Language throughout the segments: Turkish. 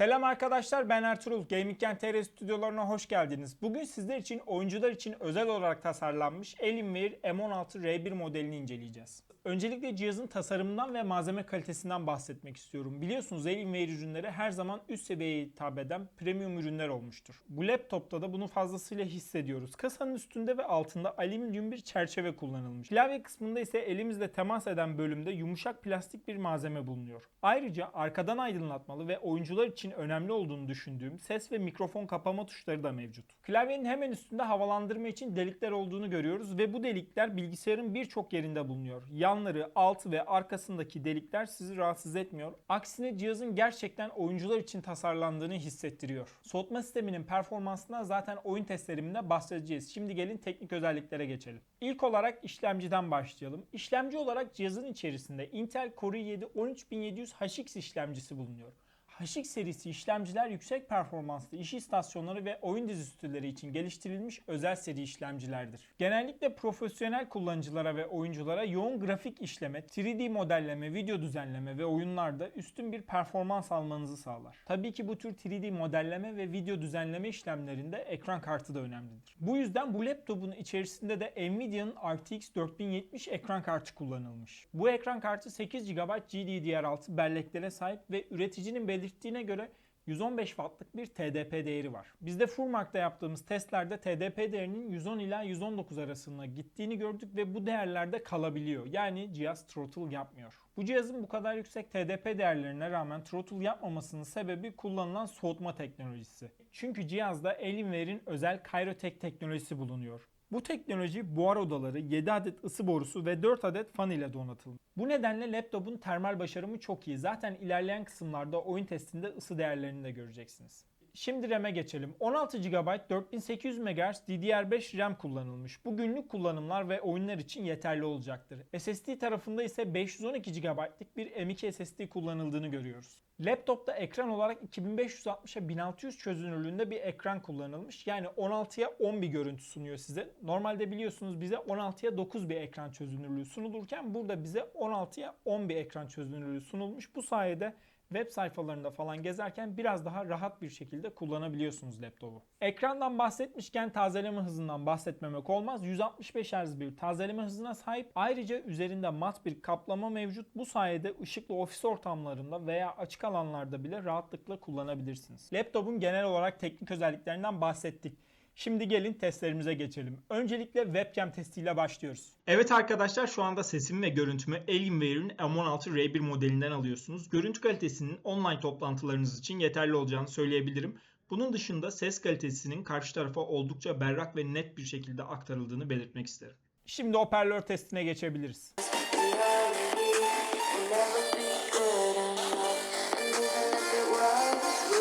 Selam arkadaşlar ben Ertuğrul. Gaming TR stüdyolarına hoş geldiniz. Bugün sizler için oyuncular için özel olarak tasarlanmış Alienware M16 R1 modelini inceleyeceğiz. Öncelikle cihazın tasarımından ve malzeme kalitesinden bahsetmek istiyorum. Biliyorsunuz Alienware ürünleri her zaman üst seviyeye hitap eden premium ürünler olmuştur. Bu laptopta da bunu fazlasıyla hissediyoruz. Kasanın üstünde ve altında alüminyum bir çerçeve kullanılmış. Klavye kısmında ise elimizle temas eden bölümde yumuşak plastik bir malzeme bulunuyor. Ayrıca arkadan aydınlatmalı ve oyuncular için önemli olduğunu düşündüğüm ses ve mikrofon kapama tuşları da mevcut. Klavyenin hemen üstünde havalandırma için delikler olduğunu görüyoruz ve bu delikler bilgisayarın birçok yerinde bulunuyor. Yanları, altı ve arkasındaki delikler sizi rahatsız etmiyor. Aksine cihazın gerçekten oyuncular için tasarlandığını hissettiriyor. Soğutma sisteminin performansından zaten oyun testleriminde bahsedeceğiz. Şimdi gelin teknik özelliklere geçelim. İlk olarak işlemciden başlayalım. İşlemci olarak cihazın içerisinde Intel Core i7 13700 HX işlemcisi bulunuyor. HX serisi işlemciler yüksek performanslı iş istasyonları ve oyun dizüstüleri için geliştirilmiş özel seri işlemcilerdir. Genellikle profesyonel kullanıcılara ve oyunculara yoğun grafik işleme, 3D modelleme, video düzenleme ve oyunlarda üstün bir performans almanızı sağlar. Tabii ki bu tür 3D modelleme ve video düzenleme işlemlerinde ekran kartı da önemlidir. Bu yüzden bu laptopun içerisinde de Nvidia'nın RTX 4070 ekran kartı kullanılmış. Bu ekran kartı 8 GB GDDR6 belleklere sahip ve üreticinin belirttiğine göre 115 wattlık bir TDP değeri var. Biz de Furmark'ta yaptığımız testlerde TDP değerinin 110 ila 119 arasında gittiğini gördük ve bu değerlerde kalabiliyor. Yani cihaz throttle yapmıyor. Bu cihazın bu kadar yüksek TDP değerlerine rağmen throttle yapmamasının sebebi kullanılan soğutma teknolojisi. Çünkü cihazda Alienware'in özel Kyrotech teknolojisi bulunuyor. Bu teknoloji buhar odaları, 7 adet ısı borusu ve 4 adet fan ile donatılmış. Bu nedenle laptopun termal başarımı çok iyi. Zaten ilerleyen kısımlarda oyun testinde ısı değerlerini de göreceksiniz. Şimdi RAM'e geçelim. 16 GB 4800 MHz DDR5 RAM kullanılmış. Bu günlük kullanımlar ve oyunlar için yeterli olacaktır. SSD tarafında ise 512 GB'lık bir M.2 SSD kullanıldığını görüyoruz. Laptopta ekran olarak 2560'a 1600 çözünürlüğünde bir ekran kullanılmış. Yani 16'ya 10 bir görüntü sunuyor size. Normalde biliyorsunuz bize 16'ya 9 bir ekran çözünürlüğü sunulurken burada bize 16'ya 10 bir ekran çözünürlüğü sunulmuş. Bu sayede web sayfalarında falan gezerken biraz daha rahat bir şekilde kullanabiliyorsunuz laptopu. Ekrandan bahsetmişken tazeleme hızından bahsetmemek olmaz. 165 Hz bir tazeleme hızına sahip. Ayrıca üzerinde mat bir kaplama mevcut. Bu sayede ışıklı ofis ortamlarında veya açık alanlarda bile rahatlıkla kullanabilirsiniz. Laptopun genel olarak teknik özelliklerinden bahsettik. Şimdi gelin testlerimize geçelim. Öncelikle webcam testiyle başlıyoruz. Evet arkadaşlar şu anda sesimi ve görüntümü Alienware'in M16 R1 modelinden alıyorsunuz. Görüntü kalitesinin online toplantılarınız için yeterli olacağını söyleyebilirim. Bunun dışında ses kalitesinin karşı tarafa oldukça berrak ve net bir şekilde aktarıldığını belirtmek isterim. Şimdi hoparlör testine geçebiliriz.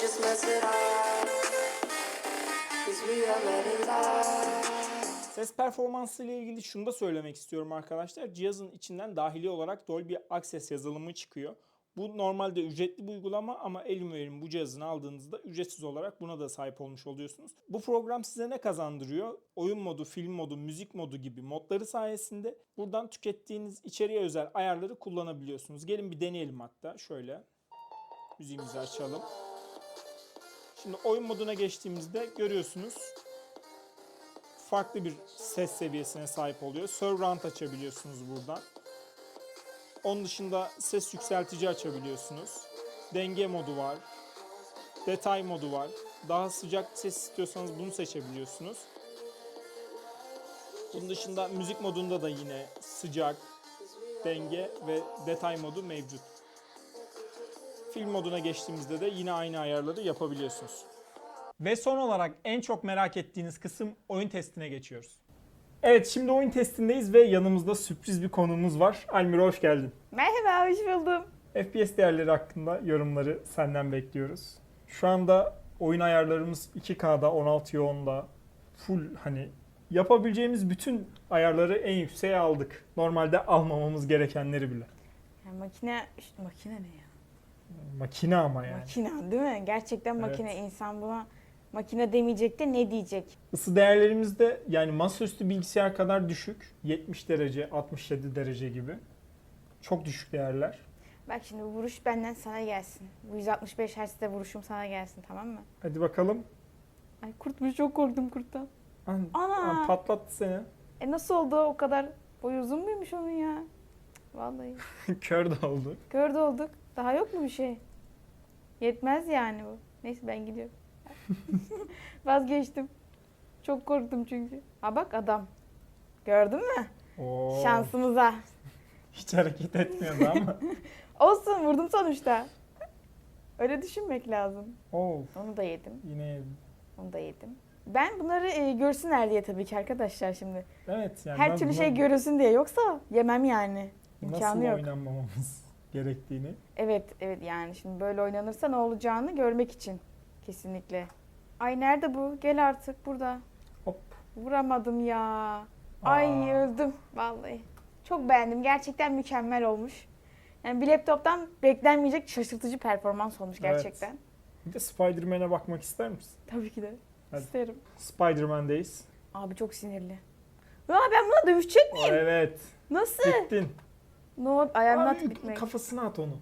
just mess it up. Ses performansı ile ilgili şunu da söylemek istiyorum arkadaşlar. Cihazın içinden dahili olarak Dolby Access yazılımı çıkıyor. Bu normalde ücretli bir uygulama ama Alienware'in bu cihazını aldığınızda ücretsiz olarak buna da sahip olmuş oluyorsunuz. Bu program size ne kazandırıyor? Oyun modu, film modu, müzik modu gibi modları sayesinde buradan tükettiğiniz içeriye özel ayarları kullanabiliyorsunuz. Gelin bir deneyelim hatta. Şöyle müziğimizi açalım. Şimdi oyun moduna geçtiğimizde görüyorsunuz farklı bir ses seviyesine sahip oluyor. Surround açabiliyorsunuz buradan. Onun dışında ses yükseltici açabiliyorsunuz. Denge modu var. Detay modu var. Daha sıcak ses istiyorsanız bunu seçebiliyorsunuz. Bunun dışında müzik modunda da yine sıcak, denge ve detay modu mevcut. Film moduna geçtiğimizde de yine aynı ayarları yapabiliyorsunuz. Ve son olarak en çok merak ettiğiniz kısım oyun testine geçiyoruz. Evet şimdi oyun testindeyiz ve yanımızda sürpriz bir konuğumuz var. Almira hoş geldin. Merhaba, hoş buldum. FPS değerleri hakkında yorumları senden bekliyoruz. Şu anda oyun ayarlarımız 2K'da, 16'ya 10'da full hani yapabileceğimiz bütün ayarları en yükseğe aldık. Normalde almamamız gerekenleri bile. Ya makine, işte makine ne ya? Makine ama yani. Makine değil mi? Gerçekten Evet. makine. İnsan buna makine demeyecek de ne diyecek? Isı değerlerimiz de yani masaüstü bilgisayar kadar düşük. 70 derece, 67 derece gibi. Çok düşük değerler. Bak şimdi bu vuruş benden sana gelsin. Bu 165 Hz'de vuruşum sana gelsin tamam mı? Hadi bakalım. Ay kurtmuş çok korktum kurttan. An, Ana! an patlattı seni. E nasıl oldu o kadar boy uzun muymuş onun ya? Vallahi. Kör de oldu. Gördü olduk. Daha yok mu bir şey? Yetmez yani bu. Neyse ben gidiyorum. Vazgeçtim. Çok korktum çünkü. Ha bak adam. Gördün mü? Oo. Şansımıza. Hiç hareket etmiyordu ama. Olsun vurdum sonuçta. Öyle düşünmek lazım. Oo, Onu da yedim. yine yedim. Onu da yedim. Ben bunları e, görsünler diye tabii ki arkadaşlar şimdi. Evet yani Her türlü na- şey görülsün diye. Yoksa yemem yani. İmkanı nasıl yok. oynanmamamız gerektiğini. Evet, evet yani şimdi böyle oynanırsa ne olacağını görmek için kesinlikle. Ay nerede bu? Gel artık burada. Hop. Vuramadım ya. Ay Aa. öldüm vallahi. Çok beğendim. Gerçekten mükemmel olmuş. Yani bir laptoptan beklenmeyecek şaşırtıcı performans olmuş Evet. gerçekten. Bir de Spider-Man'e bakmak ister misin? Tabii ki de. Hadi. İsterim. Spider-Man'deyiz. Abi çok sinirli. Aa ben buna dövüşecek miyim? evet. Nasıl? Gittin. No, I am not Ay, bitmek. kafasına at onu.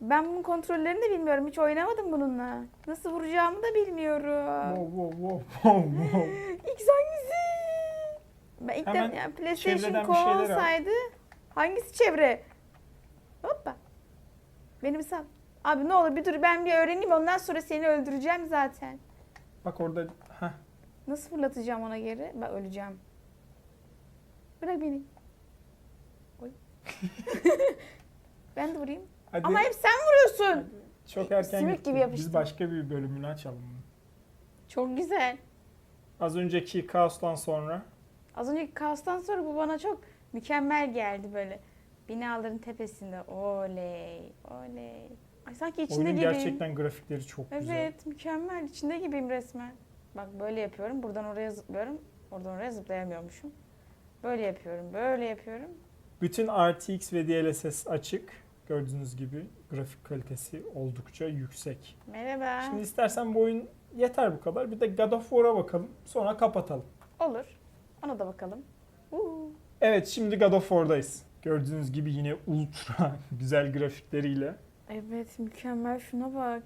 Ben bunun kontrollerini de bilmiyorum. Hiç oynamadım bununla. Nasıl vuracağımı da bilmiyorum. Wow wow wow wow wow. İlk hangisi? Ben ilk Hemen de yani PlayStation çevreden bir Core şeyler al. olsaydı hangisi çevre? Hoppa. Benim sal. Abi ne olur bir dur ben bir öğreneyim ondan sonra seni öldüreceğim zaten. Bak orada heh, Nasıl fırlatacağım ona geri? Ben öleceğim. Bırak beni. Oy. ben de vurayım. hadi. Ama hep sen vuruyorsun. Çok erken Simit gibi yapıştın. Biz başka bir bölümünü açalım. Çok güzel. Az önceki kaostan sonra Az önceki kaostan sonra bu bana çok mükemmel geldi böyle. Binaların tepesinde oley oley. Ay sanki içinde oyunun gibiyim. gerçekten grafikleri çok güzel. Evet mükemmel içinde gibiyim resmen. Bak böyle yapıyorum buradan oraya zıplıyorum. Oradan oraya zıplayamıyormuşum. Böyle yapıyorum böyle yapıyorum. Bütün RTX ve DLSS açık. Gördüğünüz gibi grafik kalitesi oldukça yüksek. Merhaba. Şimdi istersen bu oyun yeter bu kadar. Bir de God of War'a bakalım. Sonra kapatalım. Olur. Ona da bakalım. Uhu. Evet şimdi God of War'dayız. Gördüğünüz gibi yine ultra güzel grafikleriyle. Evet mükemmel şuna bak.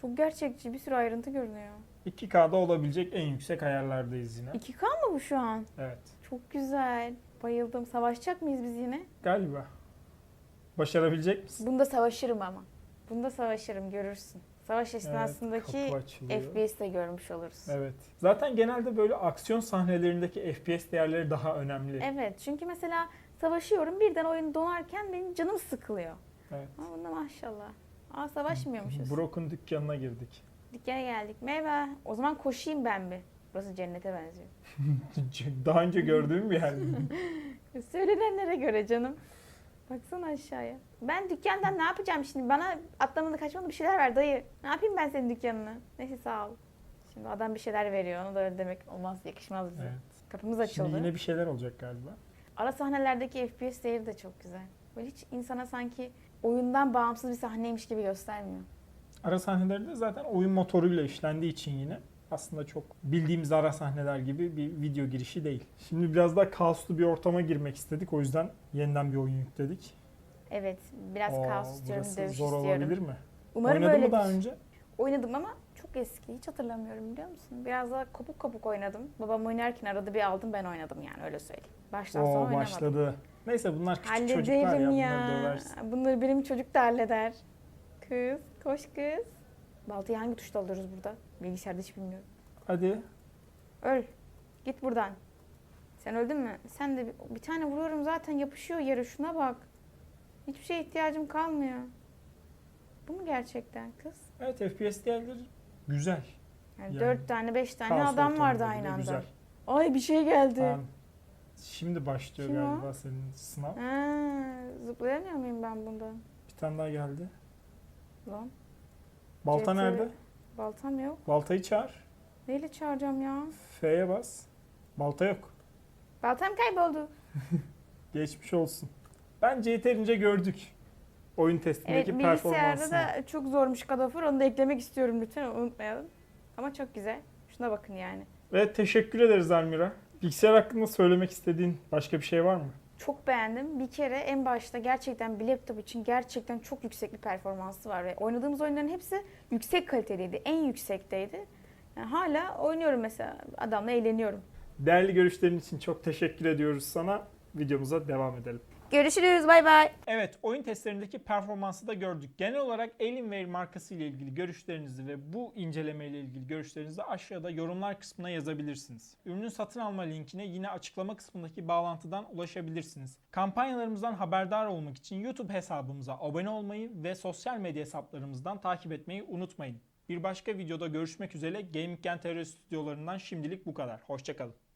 Çok gerçekçi bir sürü ayrıntı görünüyor. 2K'da olabilecek en yüksek ayarlardayız yine. 2K mı bu şu an? Evet. Çok güzel. Bayıldım. Savaşacak mıyız biz yine? Galiba. Başarabilecek misin? Bunda savaşırım ama. Bunda savaşırım görürsün. Savaş Evet, esnasındaki açılıyor. FPS de görmüş oluruz. Evet. Evet. Zaten genelde böyle aksiyon sahnelerindeki FPS değerleri daha önemli. çünkü mesela savaşıyorum birden oyun donarken benim canım sıkılıyor. Evet. Ama bunda maşallah. Aa savaşmıyormuşuz. Brock'un dükkanına girdik. Dükkana geldik. Merhaba. O zaman koşayım ben bir. Burası cennete benziyor. Daha önce gördüğüm bir yer mi? Söylenenlere göre canım. Baksana aşağıya. Ben dükkandan ne yapacağım şimdi? Bana atlamalı kaçmalı bir şeyler ver dayı. Ne yapayım ben senin dükkanına? Neyse sağ ol. Şimdi adam bir şeyler veriyor. Onu da öyle demek olmaz. Yakışmaz bize. Evet. Kapımız açıldı. Şimdi yine bir şeyler olacak galiba. Ara sahnelerdeki FPS değeri de çok güzel. Böyle hiç insana sanki oyundan bağımsız bir sahneymiş gibi göstermiyor. Ara sahneleri de zaten oyun motoruyla işlendiği için yine aslında çok bildiğimiz ara sahneler gibi bir video girişi değil. Şimdi biraz daha kaoslu bir ortama girmek istedik. O yüzden yeniden bir oyun yükledik. Evet, biraz Oo, kaos istiyorum, burası dövüş zor istiyorum. olabilir mi? Umarım Oynadın öyle mı daha önce? Oynadım ama çok eski. Hiç hatırlamıyorum biliyor musun? Biraz daha kopuk kopuk oynadım. Babam oynarken arada bir aldım ben oynadım yani öyle söyleyeyim. Baştan sona Oo oynamadım. başladı. Neyse bunlar küçük çocuklar ya. Hallederim Bunları ya. döversin. Bunları benim çocuk da halleder. Kız, koş kız. Baltayı hangi tuşla alıyoruz burada? Bilgisayarda hiç bilmiyorum. Hadi. Öl. Git buradan. Sen öldün mü? Sen de bir, bir tane vuruyorum zaten yapışıyor yere. Şuna bak. Hiçbir şeye ihtiyacım kalmıyor. Bu mu gerçekten kız? Evet FPS değerleri güzel. Yani, Yani dört tane beş tane Kaos adam vardı ortamında aynı anda. Güzel. Ay bir şey geldi. Tamam. Şimdi başlıyor Kim o? galiba senin sınav. Ha, zıplayamıyor muyum ben bunda? Bir tane daha geldi. Lan Balta CT. nerede? Baltam yok. Baltayı çağır. Neyle çağıracağım ya? F'ye bas. Balta yok. Baltam kayboldu. Geçmiş olsun. Bence yeterince gördük. Oyun Evet testindeki bilgisayarda performansını. da çok zormuş War. Onu da eklemek istiyorum lütfen unutmayalım. Ama çok güzel. Şuna bakın yani. Ve teşekkür ederiz Almira. Bilgisayar hakkında söylemek istediğin başka bir şey var mı? Çok beğendim. Bir kere en başta gerçekten bir laptop için gerçekten çok yüksek bir performansı var ve oynadığımız oyunların hepsi yüksek kaliteliydi. En yüksekteydi. Yani hala oynuyorum mesela. Adamla eğleniyorum. Değerli görüşlerin için çok teşekkür ediyoruz sana. Videomuza devam edelim. Görüşürüz. Bay bay. Evet, oyun testlerindeki performansı da gördük. Genel olarak Alienware markası ile ilgili görüşlerinizi ve bu inceleme ile ilgili görüşlerinizi aşağıda yorumlar kısmına yazabilirsiniz. Ürünün satın alma linkine yine açıklama kısmındaki bağlantıdan ulaşabilirsiniz. Kampanyalarımızdan haberdar olmak için YouTube hesabımıza abone olmayı ve sosyal medya hesaplarımızdan takip etmeyi unutmayın. Bir başka videoda görüşmek üzere Gaming Gen TR stüdyolarından şimdilik bu kadar. Hoşçakalın.